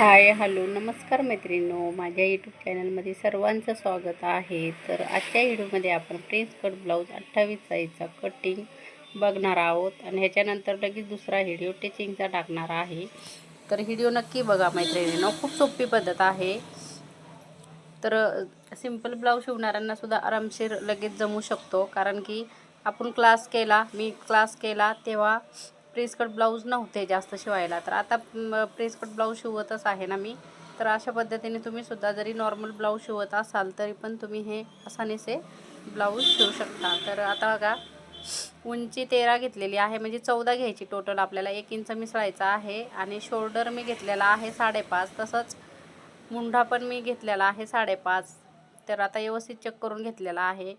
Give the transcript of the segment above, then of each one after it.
Hi hello नमस्कार मैत्रिणींनो. माझ्या यूट्यूब चॅनलमध्ये सर्वांचं स्वागत आहे. तर आजच्या व्हिडिओमध्ये आपण प्रिन्स कट ब्लाऊज अठ्ठावीस साईजचा कटिंग बघणार आहोत आणि ह्याच्यानंतर लगेच दुसरा व्हिडिओ टिचिंगचा टाकणार आहे. तर व्हिडिओ नक्की बघा मैत्रिणींनो. खूप सोपी पद्धत आहे. तर सिंपल ब्लाऊज शिवणाऱ्यांना सुद्धा आरामशीर लगेच जमू शकतो. कारण की आपण क्लास केला मी क्लास केला तेव्हा प्रेसकट ब्लाऊज नव्हते जास्त शिवायला. तर आता प्रेसकट ब्लाऊज शिवतच आहे ना मी. तर अशा पद्धतीने तुम्ही सुद्धा जरी नॉर्मल ब्लाऊज शिवत असाल तरी पण तुम्ही हे आसानीसे ब्लाऊज शिवू शकता. तर आता बघा उंची तेरा घेतलेली आहे म्हणजे चौदा घ्यायची टोटल आपल्याला. एक इंच मिसळायचा आहे आणि शोल्डर मी घेतलेला आहे साडेपाच. तसंच मुंढा पण मी घेतलेला आहे साडेपाच. तर आता व्यवस्थित चेक करून घेतलेला आहे.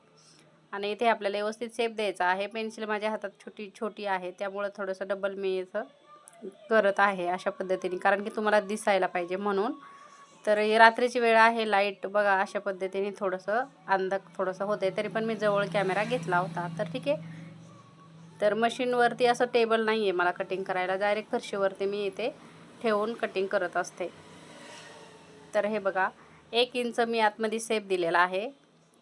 आणि इथे आपल्याला व्यवस्थित शेप द्यायचा आहे. पेन्सिल माझ्या हातात छोटी छोटी आहे. त्यामुळं थोडंसं डबल मी याचं करत आहे अशा पद्धतीने. कारण की तुम्हाला दिसायला पाहिजे म्हणून. तर हे रात्रीची वेळ आहे. लाइट बघा अशा पद्धतीने थोडंसं अंधक थोडंसं होते तरी पण मी जवळ कॅमेरा घेतला होता. तर ठीक आहे. तर मशीनवरती असं टेबल नाही आहे मला कटिंग करायला. डायरेक्ट फरशीवरती मी इथे ठेवून कटिंग करत असते. तर हे बघा. एक इंच मी आतमध्ये सेप दिलेला आहे.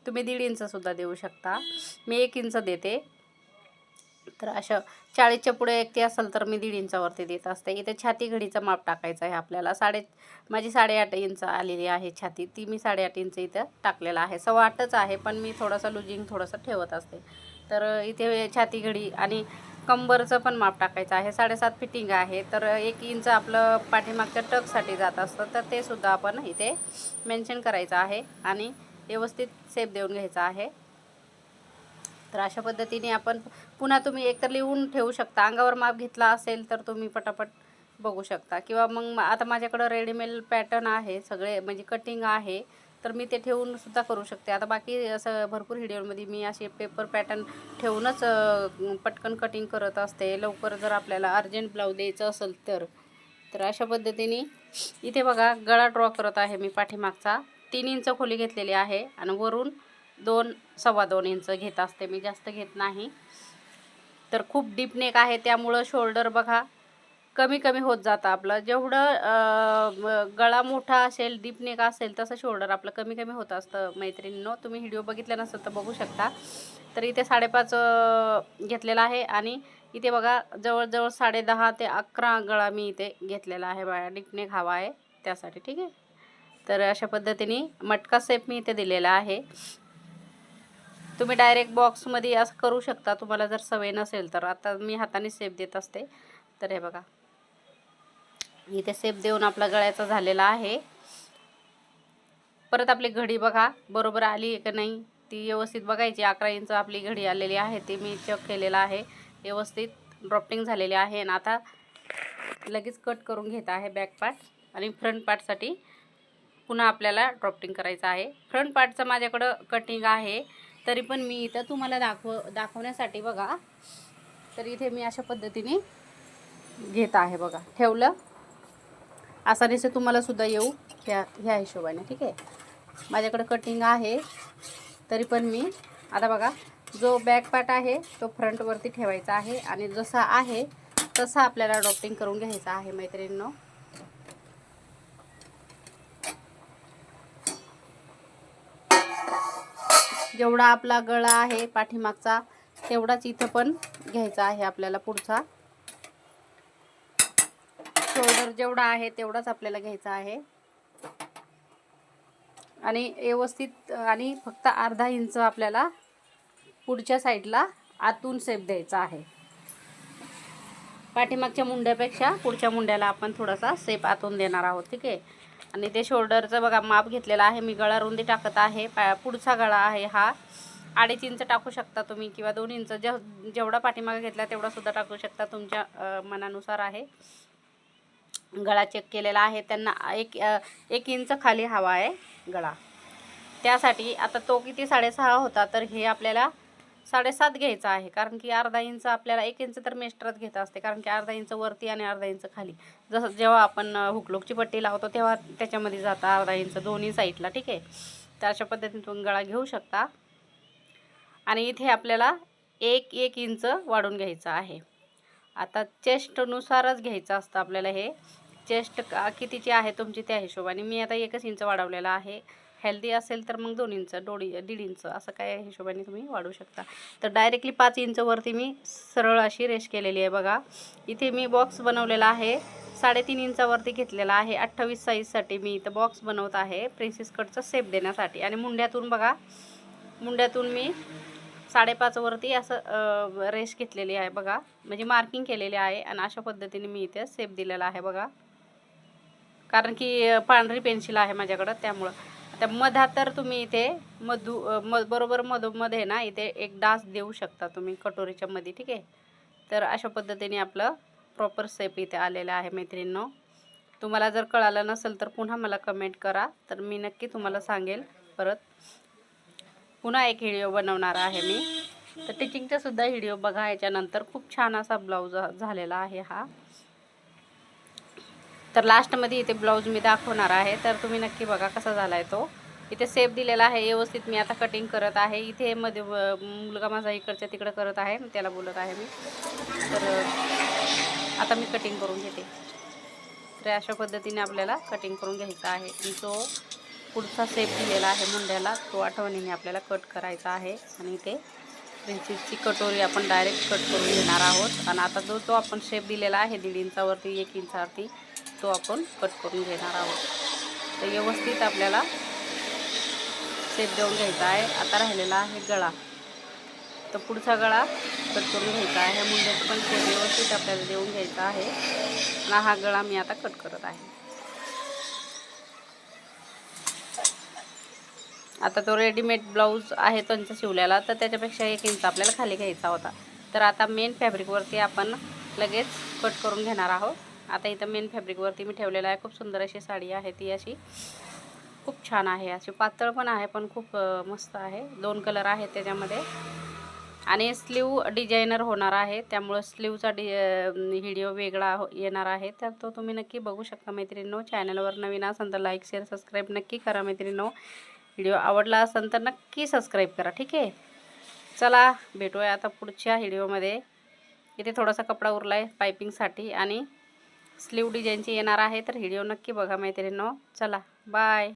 तुम्ही दीड इंचसुद्धा देऊ शकता. मी एक इंच देते. तर अशा चाळीसच्या पुढे एक ते असेल तर मी दीड इंचावरती देत असते. इथे छाती घडीचं माप टाकायचं आहे आपल्याला. साडे माझी साडेआठ इंच आलेली आहे छाती. ती मी साडेआठ इंच इथं टाकलेला आहे. सव्वा आठच आहे पण मी थोडंसं लुजिंग थोडंसं ठेवत असते. तर इथे छाती घडी आणि कंबरचं पण माप टाकायचं आहे. साडेसात फिटिंग आहे. तर एक इंच आपलं पाठीमागच्या टकसाठी जात असतं तर ते सुद्धा आपण इथे मेन्शन करायचं आहे. आणि व्यवस्थित सेप देऊन घ्यायचा आहे. तर अशा पद्धतीने आपण पुन्हा तुम्ही एकतर लिहून ठेवू शकता. अंगावर माप घेतला असेल तर तुम्ही पटापट बघू शकता. किंवा मग आता माझ्याकडं रेडीमेड पॅटर्न आहे सगळे म्हणजे कटिंग आहे तर मी ते ठेवून सुद्धा करू शकते. आता बाकी असं भरपूर व्हिडिओमध्ये मी असे पेपर पॅटर्न ठेवूनच पटकन कटिंग करत असते. लवकर जर आपल्याला अर्जंट ब्लाऊज द्यायचं असेल तर. तर अशा पद्धतीने इथे बघा गळा ड्रॉ करत आहे मी पाठीमागचा. तीन इंच खोली घेतलेली आहे आणि वरून दोन सव्वा दोन इंच घेत असते. मी जास्त घेत नाही. तर खूप डीप नेक आहे त्यामुळं शोल्डर बघा कमी कमी होत जातं आपलं. जेवढं गळा मोठा असेल डीप नेक असेल तसं शोल्डर आपलं कमी कमी होत असतं मैत्रिणींनो. तुम्ही व्हिडिओ बघितला नसेल तर बघू शकता. तर इथे साडेपाच घेतलेला आहे आणि इथे बघा जवळजवळ साडे दहा ते अकरा गळा मी इथे घेतलेला आहे. बाया डीप नेक हवा आहे त्यासाठी ठीक आहे? तर अशा पद्धतीने मटका सेप मी इथे दिलेला आहे. तुम्ही डायरेक्ट बॉक्समध्ये असं करू शकता. तुम्हाला जर सवय नसेल तर. आता मी हाताने सेप देत असते. तर हे बघा. इथे सेप देऊन आपला गळ्याचा झालेला आहे. परत आपली घडी बघा. बरोबर आली आहे का नाही? ती व्यवस्थित बघायची. अकरा इंच आपली घडी आलेली आहे. ती मी चेक केलेला आहे. व्यवस्थित ड्रॉपिंग झालेली आहे. आणि आता लगेच कट करून घेत आहे बॅक पार्ट आणि फ्रंट पार्टसाठी पुन्हा आपल्याला ड्रॉप्टिंग करायचं आहे. फ्रंट पार्टचं माझ्याकडं कटिंग आहे. तरी पण मी इथं तुम्हाला दाखव दाखवण्यासाठी बघा. तर इथे मी अशा पद्धतीने घेत आहे बघा. ठेवलं? आसानीसे तुम्हाला सुद्धा येऊ ह्या ह्या हिशोबाने ठीक आहे? माझ्याकडं कटिंग आहे. तरी पण मी आता बघा जो बॅक पार्ट आहे तो फ्रंटवरती ठेवायचा आहे. आणि जसा आहे तसा आपल्याला ड्रॉप्टिंग करून घ्यायचा आहे मैत्रिणींनो. जेवढा आपला गळा आहे पाठीमागचा तेवढाच इथं पण घ्यायचा आहे आपल्याला पुढचा. शोल्डर जेवढा आहे तेवढाच आपल्याला घ्यायचा आहे. आणि व्यवस्थित आणि फक्त अर्धा इंच आपल्याला पुढच्या साईडला आतून सेप द्यायचा आहे. पाठीमागच्या मुंड्यापेक्षा पुढच्या मुंड्याला आपण थोडासा सेप आतून देणार आहोत ठीक आहे? आणि ते शोल्डरचं बघा माप घेतलेलं आहे. मी गळा रुंदी टाकत आहे. पा पुढचा गळा आहे हा. अडीच इंच टाकू शकता तुम्ही किंवा दोन इंच. जेव जेवढा पाठीमागे घेतला तेवढा सुद्धा टाकू शकता तुमच्या मनानुसार आहे. गळा चेक केलेला आहे. त्यांना एक एक इंच खाली हवा आहे गळा. त्यासाठी आता तो किती साडेसहा होता तर हे आपल्याला साडेसात घ्यायचा आहे कारण की अर्धा इंच आपल्याला एक इंच तर मेस्टरात घेत असते कारण की अर्धा इंच वरती आणि अर्धा इंच खाली. जसं जेव्हा आपण हुकलोकची पट्टी लावतो तेव्हा त्याच्यामध्ये जातं अर्धा इंच दोन्ही साईडला ठीक आहे? तर अशा पद्धतीने तुम्ही गळा घेऊ शकता. आणि इथे आपल्याला एक एक इंच वाढून घ्यायचं आहे. आता चेस्टनुसारच घ्यायचं असतं आपल्याला हे. चेस्ट कितीची आहे तुमची त्या हिशोबाने. मी आता एकच इंच वाढवलेला आहे. हेल्दी असेल तर मग दोन इंच दोडी दीड इंच असं काय हिशोबाने तुम्ही वाढवू शकता. तर डायरेक्टली पाच इंचवरती मी सरळ अशी रेश केलेली आहे बघा. इथे मी बॉक्स बनवलेला आहे. साडेतीन इंचावरती घेतलेला आहे. अठ्ठावीस साईजसाठी मी इथं बॉक्स बनवत आहे. प्रिन्सेस कटचा सेप देण्यासाठी. आणि मुंड्यातून बघा मुंड्यातून मी साडेपाचवरती असं रेश घेतलेली आहे बघा. म्हणजे मार्किंग केलेली आहे आणि अशा पद्धतीने मी इथे सेप दिलेला आहे बघा. कारण की पांढरी पेन्सिल आहे माझ्याकडं त्यामुळं. त्या मधा तर तुम्ही इथे मधू म बरोबर मधोमध्ये ना इथे एक डास देऊ शकता तुम्ही कटोरीच्या मध्ये ठीक आहे? तर अशा पद्धतीने आपलं प्रॉपर सेप इथे आलेलं आहे मैत्रिणींनो. तुम्हाला जर कळालं नसेल तर पुन्हा मला कमेंट करा. तर मी नक्की तुम्हाला सांगेल परत. पुन्हा एक व्हिडिओ बनवणार आहे मी. तर टिचिंगचासुद्धा हिडिओ व्हिडिओ बघा याच्यानंतर खूप छान असा ब्लाऊज झालेला आहे हा. तर लास्टमध्ये इथे ब्लाऊज मी दाखवणार आहे. तर तुम्ही नक्की बघा कसा झाला आहे तो. इथे सेफ दिलेला आहे. व्यवस्थित मी आता कटिंग करत आहे. इथे मध्ये मुलगा माझा इकडच्या तिकडं करत आहे. त्याला बोलत आहे मी. तर आता मी कटिंग करून घेते. तर अशा पद्धतीने आपल्याला कटिंग करून घ्यायचा आहे. जो पुढचा सेप दिलेला आहे मुंड्याला. तो आठवणीने आपल्याला कट करायचा आहे. आणि इथे प्रिन्सेसची कटोरी आपण डायरेक्ट कट करून घेणार आहोत. आणि आता जो तो आपण शेप दिलेला आहे दीड इंचावरती एक इंचावरती तो आपण कट करून घेणार आहोत. तर व्यवस्थित आपल्याला शेप देऊन घ्यायचा आहे. आता राहिलेला आहे गळा. तर पुढचा गळा कट करून घ्यायचा आहे. मुंड्याचं पण शेप व्यवस्थित आपल्याला देऊन घ्यायचा आहे. आणि हा गळा मी आता कट करत आहे. आता तो रेडीमेड ब्लाऊज आहे त्यांचा शिवलेला. तर त्याच्यापेक्षा एक इंच आपल्याला खाली घ्यायचा होता. तर आता मेन फॅब्रिकवरती आपण लगेच कट करून घेणार आहोत. आता इथं मेन फॅब्रिकवरती मी ठेवलेलं आहे. खूप सुंदर अशी साडी आहे ती अशी. खूप छान आहे. अशी पातळ पण आहे पण खूप मस्त आहे. दोन कलर आहेत त्याच्यामध्ये. आणि स्लीव डिझायनर होणार आहे. त्यामुळं स्लीवचा डि व्हिडिओ वेगळा हो येणार आहे. तर तो तुम्ही नक्की बघू शकता मैत्रिणींनो. चॅनलवर नवीन असेल तर लाईक शेअर सबस्क्राईब नक्की करा मैत्रिणींनो. व्हिडिओ आवडला असेल तर नक्की सबस्क्राईब करा ठीक आहे? चला भेटूया आता पुढच्या व्हिडिओमध्ये इथे थोडासा कपडा उरला आहे पायपिंगसाठी आणि स्लीव डिझाईनची येणार आहे तर व्हिडिओ नक्की बघा मैत्रिणींनो. चला बाय.